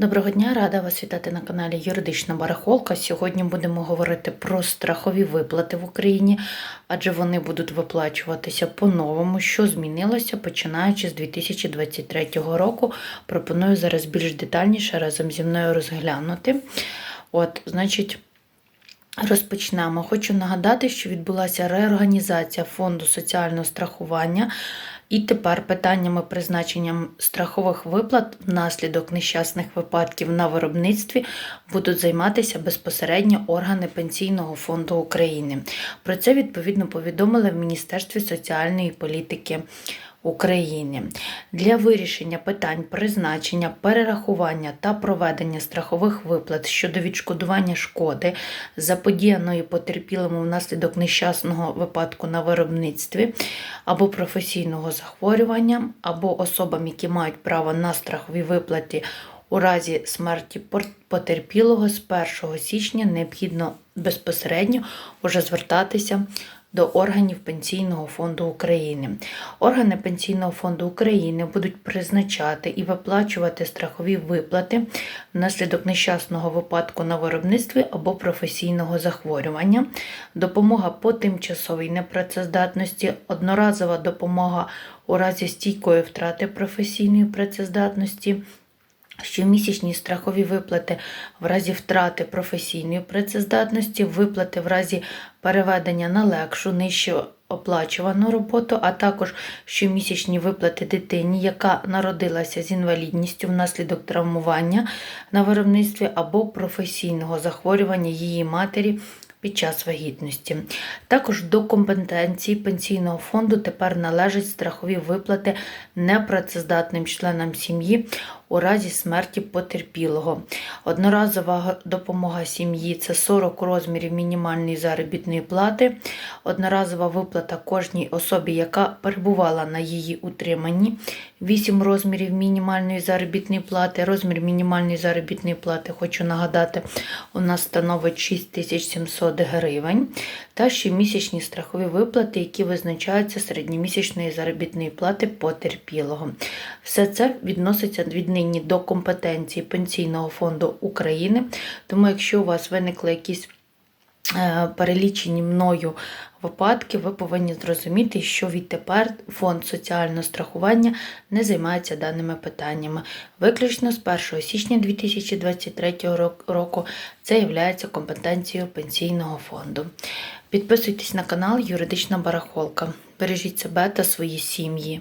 Доброго дня, рада вас вітати на каналі Юридична Барахолка. Сьогодні будемо говорити про страхові виплати в Україні, адже вони будуть виплачуватися по-новому, що змінилося починаючи з 2023 року. Пропоную зараз більш детальніше разом зі мною розглянути. От, значить. Розпочнемо. Хочу нагадати, що відбулася реорганізація фонду соціального страхування, і тепер питаннями призначенням страхових виплат внаслідок нещасних випадків на виробництві будуть займатися безпосередньо органи Пенсійного фонду України. Про це відповідно повідомили в Міністерстві соціальної політики. України. Для вирішення питань призначення, перерахування та проведення страхових виплат щодо відшкодування шкоди, заподіяної потерпілому внаслідок нещасного випадку на виробництві або професійного захворювання, або особам, які мають право на страхові виплати у разі смерті потерпілого з 1 січня необхідно безпосередньо уже звертатися до органів Пенсійного фонду України. Органи Пенсійного фонду України будуть призначати і виплачувати страхові виплати внаслідок нещасного випадку на виробництві або професійного захворювання, допомога по тимчасовій непрацездатності, одноразова допомога у разі стійкої втрати професійної працездатності. Щомісячні страхові виплати в разі втрати професійної працездатності, виплати в разі переведення на легшу, нижче оплачувану роботу, а також щомісячні виплати дитині, яка народилася з інвалідністю внаслідок травмування на виробництві або професійного захворювання її матері під час вагітності. Також до компетенції пенсійного фонду тепер належать страхові виплати непрацездатним членам сім'ї у разі смерті потерпілого. Одноразова допомога сім'ї це 40 розмірів мінімальної заробітної плати, одноразова виплата кожній особі, яка перебувала на її утриманні, 8 розмірів мінімальної заробітної плати. Розмір мінімальної заробітної плати, хочу нагадати, у нас становить 6700 гривень. Та щомісячні страхові виплати, які визначаються середньомісячної заробітної плати потерпілого. Все це відноситься віднині до компетенції Пенсійного фонду України. Тому, якщо у вас виникли якісь перелічені мною випадки, ви повинні зрозуміти, що відтепер фонд соціального страхування не займається даними питаннями. Виключно з 1 січня 2023 року це є компетенцією пенсійного фонду. Підписуйтесь на канал Юридична Барахолка. Бережіть себе та свої сім'ї.